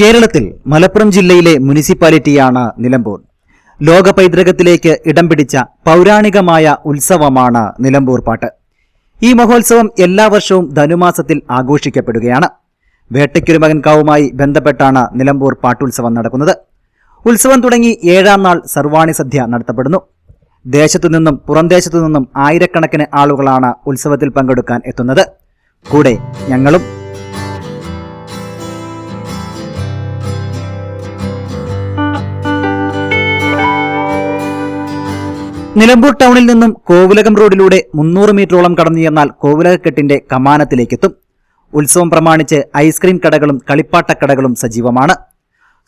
കേരളത്തിൽ മലപ്പുറം ജില്ലയിലെ മുനിസിപ്പാലിറ്റിയാണ് നിലമ്പൂർ. ലോക പൈതൃകത്തിലേക്ക് ഇടം പിടിച്ച പൗരാണികമായ ഉത്സവമാണ് നിലമ്പൂർ പാട്ട്. ഈ മഹോത്സവം എല്ലാ വർഷവും ധനുമാസത്തിൽ ആഘോഷിക്കപ്പെടുകയാണ്. വേട്ടയ്ക്കൊരുമകൻകാവുമായി ബന്ധപ്പെട്ടാണ് നിലമ്പൂർ പാട്ടുത്സവം നടക്കുന്നത്. ഉത്സവം തുടങ്ങി ഏഴാം നാൾ സർവാണി സദ്യ നടത്തപ്പെടുന്നു. ദേശത്തു നിന്നും പുറംദേശത്തു നിന്നും ആയിരക്കണക്കിന് ആളുകളാണ് ഉത്സവത്തിൽ പങ്കെടുക്കാൻ എത്തുന്നത്. കൂടെ ഞങ്ങളും നിലമ്പൂർ ടൗണിൽ നിന്നും കോവിലകം റോഡിലൂടെ മുന്നൂറ് മീറ്ററോളം കടന്നു ചെന്നാൽ കോവിലകക്കെട്ടിന്റെ കമാനത്തിലേക്കെത്തും. ഉത്സവം പ്രമാണിച്ച് ഐസ്ക്രീം കടകളും കളിപ്പാട്ടക്കടകളും സജീവമാണ്.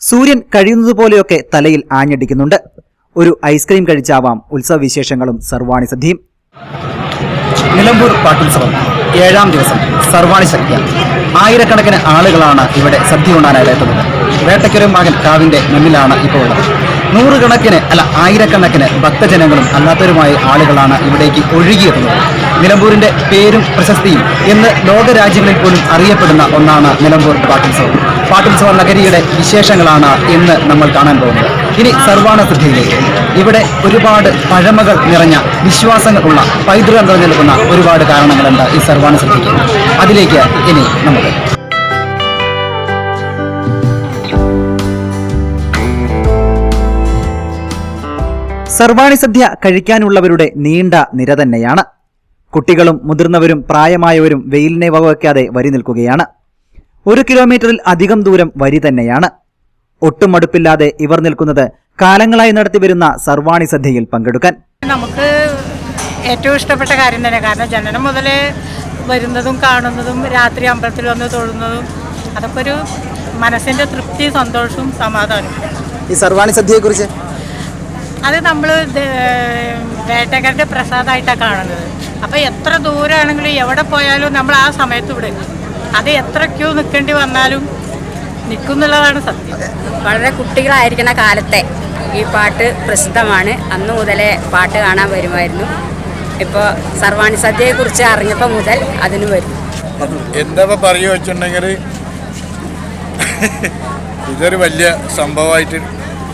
സൂര്യൻ കഴിയുന്നതുപോലെയൊക്കെ തലയിൽ ആഞ്ഞടിക്കുന്നുണ്ട്. ഒരു ഐസ്ക്രീം കഴിച്ചാവാം ഉത്സവ വിശേഷങ്ങളും സർവാണി സദ്യയും. നിലമ്പൂർ പാട്ടുത്സവം ഏഴാം ദിവസം സർവാണി ശക്തിയ ആയിരക്കണക്കിന് ആളുകളാണ് ഇവിടെ സദ്യ ഉണ്ണാനായിട്ട് എത്തുന്നത്. വേട്ടയ്ക്കൊരു മകൻ കാവിന്റെ മുന്നിലാണ് ഇപ്പോൾ ഉള്ളത്. നൂറുകണക്കിന് അല്ല ആയിരക്കണക്കിന് ഭക്തജനങ്ങളും അല്ലാത്തവരുമായ ആളുകളാണ് ഇവിടേക്ക് ഒഴുകിയെത്തുന്നത്. നിലമ്പൂരിന്റെ പേരും പ്രശസ്തിയും ഇന്ന് ലോകരാജ്യങ്ങളിൽ പോലും അറിയപ്പെടുന്ന ഒന്നാണ് നിലമ്പൂർ പാട്ടുത്സവം പാട്ടുത്സവ നഗരിയുടെ വിശേഷങ്ങളാണ് ഇന്ന് നമ്മൾ കാണാൻ പോകുന്നത്. ഇനി സർവാണ സിദ്ധിയിലേക്ക് ഇവിടെ ഒരുപാട് പഴമകൾ നിറഞ്ഞ വിശ്വാസങ്ങളുള്ള പൈതൃകം നിലനിൽക്കുന്ന ഒരുപാട് കാരണങ്ങളുണ്ട് ഈ സർവാണ സിദ്ധിക്ക് അതിലേക്ക് ഇനി നമുക്ക് സർവാണി സദ്യ കഴിക്കാനുള്ളവരുടെ നീണ്ട നിര തന്നെയാണ്. കുട്ടികളും മുതിർന്നവരും പ്രായമായവരും വെയിലിനെ വകവയ്ക്കാതെ വരി നിൽക്കുകയാണ്. ഒരു കിലോമീറ്ററിൽ അധികം ദൂരം വരി തന്നെയാണ്. ഒട്ടും മടുപ്പില്ലാതെ ഇവർ നിൽക്കുന്നത് കാലങ്ങളായി നടത്തിവരുന്ന സർവാണി സദ്യയിൽ പങ്കെടുക്കാൻ. നമുക്ക് ഏറ്റവും ഇഷ്ടപ്പെട്ട കാര്യം തന്നെ കാരണം ജനനം മുതലേ വരുന്നതും കാണുന്നതും രാത്രി അമ്പലത്തിൽ വന്ന് തൊഴുന്നതും അതൊക്കെ ഒരു മനസ്സിന്റെ തൃപ്തി സന്തോഷവും സമാധാനവും. ഈ സർവാണി സദ്യയെക്കുറിച്ച്? അത് നമ്മൾ വേട്ടക്കാരുടെ പ്രസാദമായിട്ടാണ് കാണുന്നത്. അപ്പോൾ എത്ര ദൂരമാണെങ്കിലും എവിടെ പോയാലും നമ്മൾ ആ സമയത്ത് ഇവിടെ. അത് എത്ര ക്യൂ നിൽക്കേണ്ടി വന്നാലും നിൽക്കുന്നുള്ളതാണ് സത്യം. വളരെ കുട്ടികളായിരിക്കുന്ന കാലത്തെ ഈ പാട്ട് പ്രസിദ്ധമാണ്. അന്ന് മുതലേ പാട്ട് കാണാൻ വരുമായിരുന്നു. ഇപ്പോൾ സർവാണി സദ്യയെക്കുറിച്ച് അറിഞ്ഞപ്പോൾ മുതൽ അതിന് വരും. എന്താ പറയുക വെച്ചിട്ടുണ്ടെങ്കിൽ ഇതൊരു വലിയ സംഭവമായിട്ട്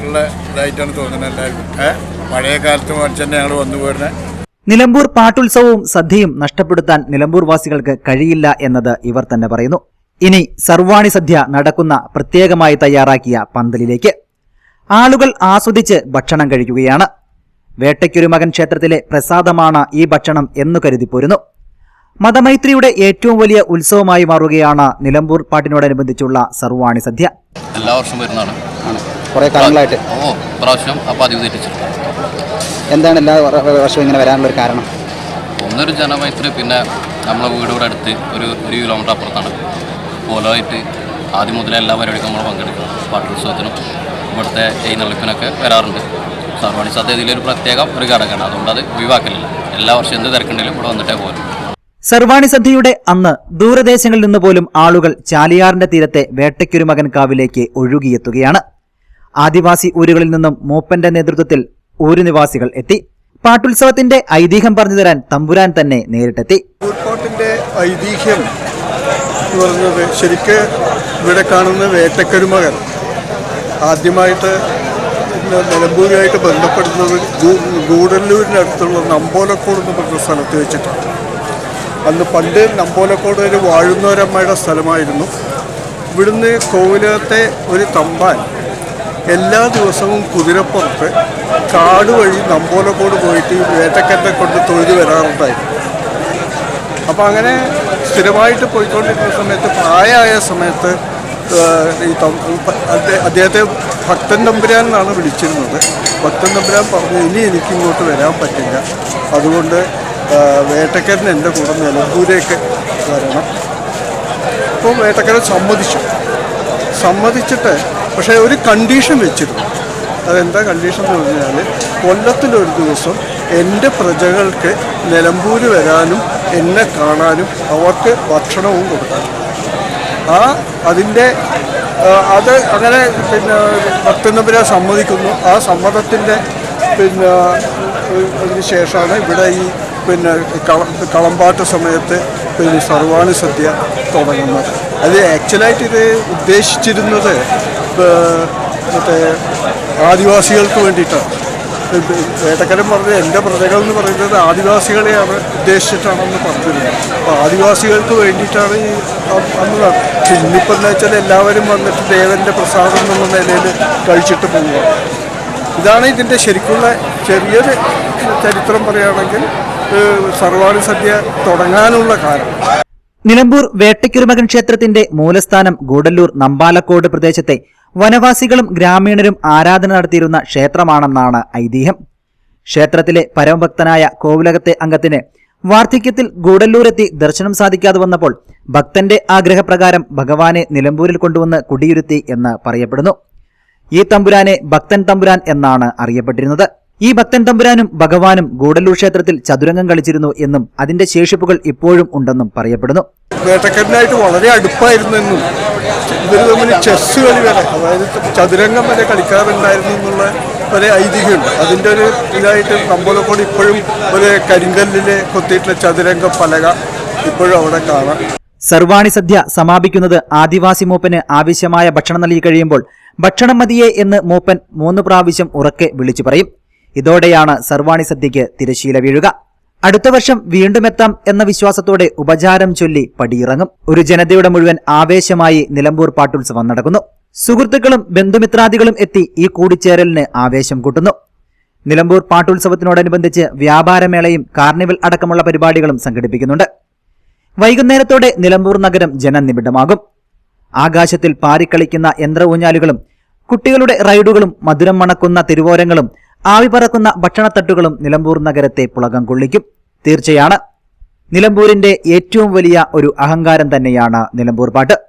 ഉള്ള ഇതായിട്ടാണ് തോന്നുന്നത് എല്ലാവർക്കും. പഴയ കാലത്ത് മറിച്ച് തന്നെ ഞങ്ങൾ വന്നു പോരുന്നത് നിലമ്പൂർ പാട്ടുത്സവവും സദ്യയും നഷ്ടപ്പെടുത്താൻ നിലമ്പൂർ വാസികൾക്ക് കഴിയില്ല എന്നത് ഇവർ തന്നെ പറയുന്നു. ഇനി സർവാണി സദ്യ നടക്കുന്ന പ്രത്യേകമായി തയ്യാറാക്കിയ പന്തലിലേക്ക് ആളുകൾ ആസ്വദിച്ച് ഭക്ഷണം കഴിക്കുകയാണ്. വേട്ടയ്ക്കൊരുമകൻ ക്ഷേത്രത്തിലെ പ്രസാദമാണ് ഈ ഭക്ഷണം എന്നു കരുതിപ്പോരുന്നു മതമൈത്രിയുടെ ഏറ്റവും വലിയ ഉത്സവമായി മാറുകയാണ് നിലമ്പൂർ പാട്ടിനോടനുബന്ധിച്ചുള്ള സർവാണി സദ്യ. എല്ലാ വർഷവും വരുന്നതാണ്. കുറെ കാലങ്ങളായിട്ട്. ഓ പ്രാവശ്യം അപ്പോൾ പതിവ് തെറ്റിച്ചിട്ടുണ്ട്. എന്താണ് എല്ലാ വർഷവും ഇങ്ങനെ വരാനുള്ളൊരു കാരണം? ഒന്നൊരു ജനമൈത്രി പിന്നെ നമ്മളെ വീടിവിടെ അടുത്ത് ഒരു ഒരു കിലോമീറ്റർ അപ്പുറത്താണ്. പോലമായിട്ട് ആദ്യം മുതൽ എല്ലാ പരിപാടിക്കും നമ്മൾ പങ്കെടുക്കും പാട്ടുത്സവത്തിനും ഇവിടുത്തെ എഴുന്നള്ളിപ്പിനൊക്കെ വരാറുണ്ട്. സർവാണി സദ്യ ഇതിലൊരു പ്രത്യേകം ഒരു ഘടകമാണ്. അതുകൊണ്ട് അത് ഒഴിവാക്കലില്ല. എല്ലാ വർഷവും എന്ത് തിരക്കുണ്ടെങ്കിലും ഇവിടെ വന്നിട്ടേ പോലും സർവാണി സദ്യയുടെ അന്ന് ദൂരദേശങ്ങളിൽ നിന്ന് പോലും ആളുകൾ ചാലിയാറിന്റെ തീരത്തെ വേട്ടയ്ക്കൊരു മകൻ കാവിലേക്ക് ഒഴുകിയെത്തുകയാണ്. ആദിവാസി ഊരുകളിൽ നിന്നും മൂപ്പന്റെ നേതൃത്വത്തിൽ ഊരുനിവാസികൾ എത്തി. പാട്ടുത്സവത്തിന്റെ ഐതിഹ്യം പറഞ്ഞു തരാൻ തമ്പുരാൻ തന്നെ നേരിട്ടെത്തി. ഐതിഹ്യം എന്ന് ശരിക്ക് ഇവിടെ കാണുന്ന വേട്ടക്കരുമകൾ ആദ്യമായിട്ട് നിലമ്പൂരുമായിട്ട് ബന്ധപ്പെടുന്നത് ഗൂഢല്ലൂരിനടുത്തുള്ള നമ്പോലക്കോട് എന്ന് പറഞ്ഞ സ്ഥലത്ത് വെച്ചിട്ടാണ്. അന്ന് പണ്ട് നമ്പോലക്കോട് ഒരു വാഴുന്നോരമ്മയുടെ സ്ഥലമായിരുന്നു. ഇവിടുന്ന് കോവിലകത്തെ ഒരു തമ്പാൻ എല്ലാ ദിവസവും കുതിരപ്പുറത്ത് കാട് വഴി നമ്പോലക്കോട് പോയിട്ട് ഈ കൊണ്ട് തൊഴുതി വരാറുണ്ടായിരുന്നു അപ്പോൾ അങ്ങനെ സ്ഥിരമായിട്ട് പോയിക്കൊണ്ടിരുന്ന സമയത്ത് പ്രായമായ സമയത്ത് ഈ അദ്ദേഹത്തെ ഭക്തൻ തമ്പുരാൻ എന്നാണ് വിളിച്ചിരുന്നത്. ഭക്തൻ തമ്പുരാൻ പറഞ്ഞു ഇനി എനിക്ക് ഇങ്ങോട്ട് വരാൻ പറ്റില്ല. അതുകൊണ്ട് വേട്ടക്കരൻ എന്റെ കൂടെ നിലമ്പൂരേക്ക് വരണം. അപ്പോൾ വേട്ടക്കരൻ സമ്മതിച്ചു. സമ്മതിച്ചിട്ട് പക്ഷേ ഒരു കണ്ടീഷൻ വെച്ചിരുന്നു. അതെന്താ കണ്ടീഷൻ എന്ന് പറഞ്ഞാൽ കൊല്ലത്തിലൊരു ദിവസം എന്റെ പ്രജകൾക്ക് നിലമ്പൂർ വരാനും എന്നെ കാണാനും അവർക്ക് ഭക്ഷണവും കൊടുക്കാനും ആ അതിന്റെ അത് അങ്ങനെ പിന്നെ ഭക്തനമ്പുര സമ്മതിക്കുന്നു. ആ സമ്മതത്തിന്റെ പിന്നെ അതിന് ശേഷമാണ് ഇവിടെ ഈ പിന്നെ കള കളമ്പാട്ട് സമയത്ത് പിന്നെ സർവാണി സദ്യ തുടങ്ങുന്നത്. അത് ആക്ച്വലായിട്ട് ഇത് ഉദ്ദേശിച്ചിരുന്നത് മറ്റേ ആദിവാസികൾക്ക് വേണ്ടിയിട്ടാണ് ഇത് പറഞ്ഞത് പറഞ്ഞ എന്റെ പ്രജകൾ എന്ന് പറയുന്നത് ആദിവാസികളെയാണ് ഉദ്ദേശിച്ചിട്ടാണെന്ന് പറഞ്ഞിരുന്നത്. അപ്പോൾ ആദിവാസികൾക്ക് വേണ്ടിയിട്ടാണ് ഈ അന്ന് ഇന്നിപ്പോൾ എന്താ വെച്ചാൽ എല്ലാവരും വന്നിട്ട് ദേവന്റെ പ്രസാദം എന്നുള്ള നിലയിൽ കഴിച്ചിട്ട് പോവുക. ഇതാണ് ഇതിന്റെ ശരിക്കുള്ള ചെറിയൊരു ചരിത്രം പറയുകയാണെങ്കിൽ സർവാണി സദ്യ തുടങ്ങാനുള്ള കാരണം. നിലമ്പൂർ വേട്ടയ്ക്കുരുമകൻ ക്ഷേത്രത്തിന്റെ മൂലസ്ഥാനം ഗൂഡല്ലൂർ നമ്പാലക്കോട് പ്രദേശത്തെ വനവാസികളും ഗ്രാമീണരും ആരാധന നടത്തിയിരുന്ന ക്ഷേത്രമാണെന്നാണ് ഐതിഹ്യം. ക്ഷേത്രത്തിലെ പരമഭക്തനായ കോവിലകത്തെ അംഗത്തിന് വാർദ്ധക്യത്തിൽ ഗൂഡല്ലൂരെത്തി ദർശനം സാധിക്കാതെ വന്നപ്പോൾ ഭക്തന്റെ ആഗ്രഹപ്രകാരം ഭഗവാനെ നിലമ്പൂരിൽ കൊണ്ടുവന്ന് കുടിയിരുത്തി എന്ന് പറയപ്പെടുന്നു. ഈ തമ്പുരാനെ ഭക്തൻ തമ്പുരാൻ എന്നാണ് അറിയപ്പെട്ടിരുന്നത്. ഈ ഭക്തൻ തമ്പുരാനും ഭഗവാനും ഗൂഡല്ലൂർ ക്ഷേത്രത്തിൽ ചതുരംഗം കളിച്ചിരുന്നു എന്നും അതിന്റെ ശേഷിപ്പുകൾ ഇപ്പോഴും ഉണ്ടെന്നും പറയപ്പെടുന്നു. വേട്ടക്കാരനായിട്ട് വളരെ അടുപ്പായിരുന്നെന്നും ഇവർ തമ്മിൽ ചെസ് കളി വരെ അതായത് ചതുരംഗം വരെ കളിക്കാറുണ്ടായിരുന്നു എന്നുള്ള ഒരു ഐതിഹ്യമുണ്ട്. അതിന്റെ ഒരു ഇതായിട്ട് നമ്മളെക്കൂടി ഇപ്പോഴും ഒരു കരിങ്കല്ലിൽ കൊത്തിയിട്ടുള്ള ചതുരംഗ പലക ഇപ്പോഴും അവിടെ കാണാം. സർവാണി സദ്യ സമാപിക്കുന്നത് ആദിവാസി മൂപ്പന് ആവശ്യമായ ഭക്ഷണം നൽകി കഴിയുമ്പോൾ ഭക്ഷണം മതിയേ എന്ന് മൂപ്പൻ മൂന്ന് പ്രാവശ്യം ഉറക്കെ വിളിച്ചു പറയും. ഇതോടെയാണ് സർവാണി സദ്യയ്ക്ക് തിരശീല വീഴുക. അടുത്ത വർഷം വീണ്ടും എത്താം എന്ന വിശ്വാസത്തോടെ ഉപചാരം ചൊല്ലി പടിയിറങ്ങും. ഒരു ജനതയുടെ മുഴുവൻ ആവേശമായി നിലമ്പൂർ പാട്ടുത്സവം നടക്കുന്നു. സുഹൃത്തുക്കളും ബന്ധുമിത്രാദികളും എത്തി ഈ കൂടിച്ചേരലിന് ആവേശം കൂട്ടുന്നു. നിലമ്പൂർ പാട്ടുത്സവത്തിനോടനുബന്ധിച്ച് വ്യാപാരമേളയും കാർണിവൽ അടക്കമുള്ള പരിപാടികളും സംഘടിപ്പിക്കുന്നുണ്ട്. വൈകുന്നേരത്തോടെ നിലമ്പൂർ നഗരം ജനനിബിഡമാകും. ആകാശത്തിൽ പാറിക്കളിക്കുന്ന യന്ത്ര ഊഞ്ഞാലുകളും കുട്ടികളുടെ റൈഡുകളും മധുരം മണക്കുന്ന തിരുവോരങ്ങളും ആവി പറക്കുന്ന ഭക്ഷണത്തട്ടുകളും നിലമ്പൂർ നഗരത്തെ പുളകം കൊള്ളിക്കും. തീർച്ചയാണ്. നിലമ്പൂരിന്റെ ഏറ്റവും വലിയ ഒരു അഹങ്കാരം തന്നെയാണ് നിലമ്പൂർ പാട്ട്.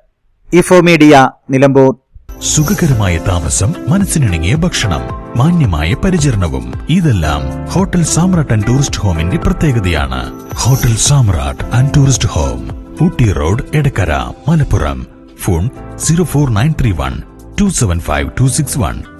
Info media Nilambur. സുഖകരമായ താമസം മനസ്സിനിണങ്ങിയ ഭക്ഷണം മാന്യമായ പരിചരണവും ഇതെല്ലാം ഹോട്ടൽ സാമ്രാട്ട് ആൻഡ് ടൂറിസ്റ്റ് ഹോമിന്റെ പ്രത്യേകതയാണ്. Hotel Samrat and tourist home Ooty road Edakkara Malappuram. Phone zero four nine three one two seven five two six one.